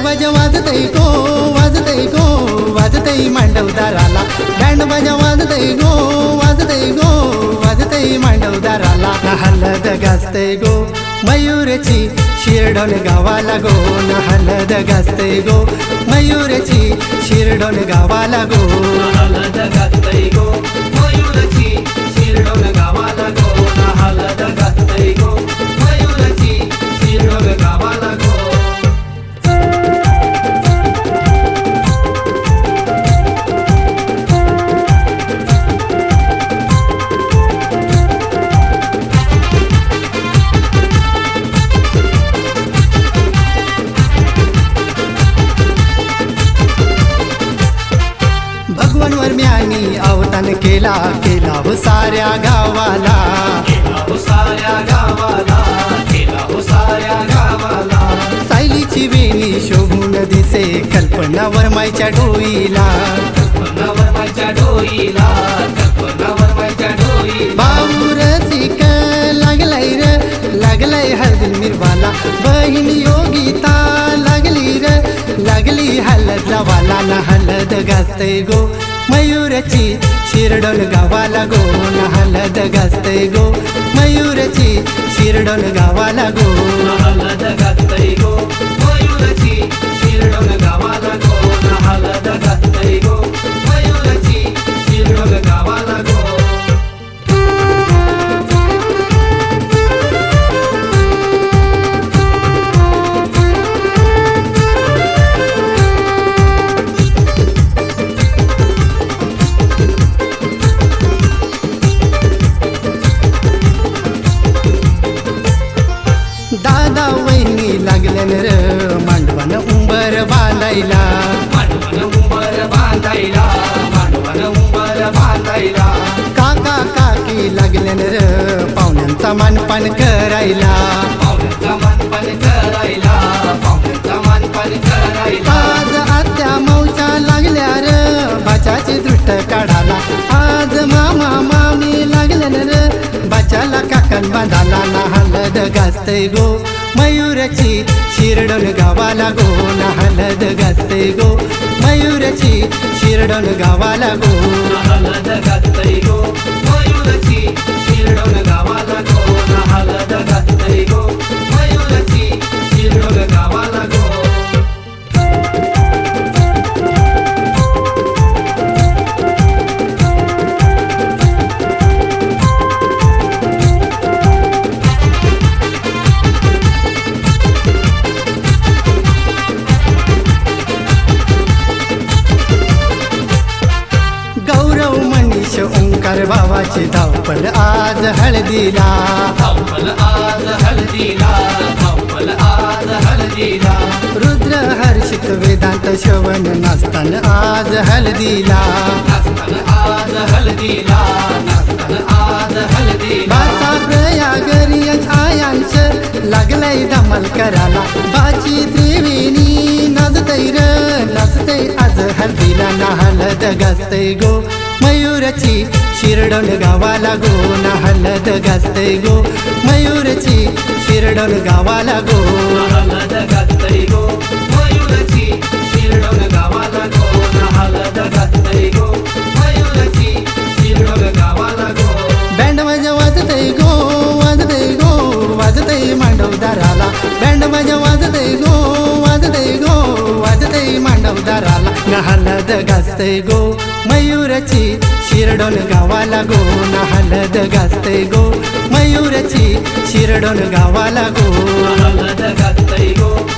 बाजा वाजतय गो वाजतय गो वाजतय मांडवदाराला. बँड बाजा वाजतय गो वाजतय गो वाजतय मांडवदाराला. हलद गाजतय गो मयूरची शिरडोन गावाला गो हलद गाजतय गो मयूरची शिरडोन गावाला गो. हलद गाजतय गो मयूरची शिरडोन गावाला गो हलद गाजतय गो. वर्म्यानी अवतान केला केला हो साऱ्या गावाला. हो साऱ्या गावाला केला हो साऱ्या गावाला. सायलीची वेणी शोभून दिसे कल्पना वर्माच्या डोईला. कल्पनावर माझ्या डोईला कल्पनावर माझ्या डोईला. बाबूर सिक लागलाय र लागलाय हळदी मिरवाला. बहीण योगिता लागली र लागली हलद लावाला. ना हलद गाजतय गो मयूरची शिरडोन गावाला गो ना हलद गो. मयूरची शिरडोन गावाला गो हलद गाजते गो. मयूरची शिरडोन गावाला गो हलद गाजते गो. बांधायला. उंबर बांधायला उंबर बांधायला काका काकी लागले र पाहुण्यांचा मानपान करायला. मानपान करायला मानपान करायला आज आत्या मावच्या लागल्या र बाच्याची दृष्ट काढाला. आज मामा मामी लागले र बाच्याला काकन बांधाला. ना हलद गाजतय गो मयूरची शिरडोन गावाला गो ना हलद गाजतय गो मयूरची शिरडोन गावाला गो हलद गाजतय गो ओंकार भावाची धावपल आज हळदीला. धावपल आज हळदीला धावपल आज हळदीला. रुद्र हर्षित वेदांत श्रवण नाचतान आज हळदीला. नाचतान आज हळदीला नाचतान आज हळदीला. बाचा प्रयागरी आयांश लागलाय धमाल कराला. बाची त्रिवेणी नाचतय र नाचतय आज हळदीला. ना हलद गाजतय गो मयूरची शिरडोन गावाला गो ना हलद गाजतय गो. मयूरची शिरडोन गावाला गो. हलद गाजतय गो. मयूरची शिरडोन गावाला गो. हलद गो. मयूरची शिरडोन गावाला गो. बँड माझ्या वाजतय गो वाजतय मांडवदाराला बँड माझ्या गो गो मांडवदाराला हलद घासतय गो. मयूरची शिरडोन गावाला गो. ना हलद घासतय गो. मयूरची शिरडोन गावाला गो. हलद घासतय गो.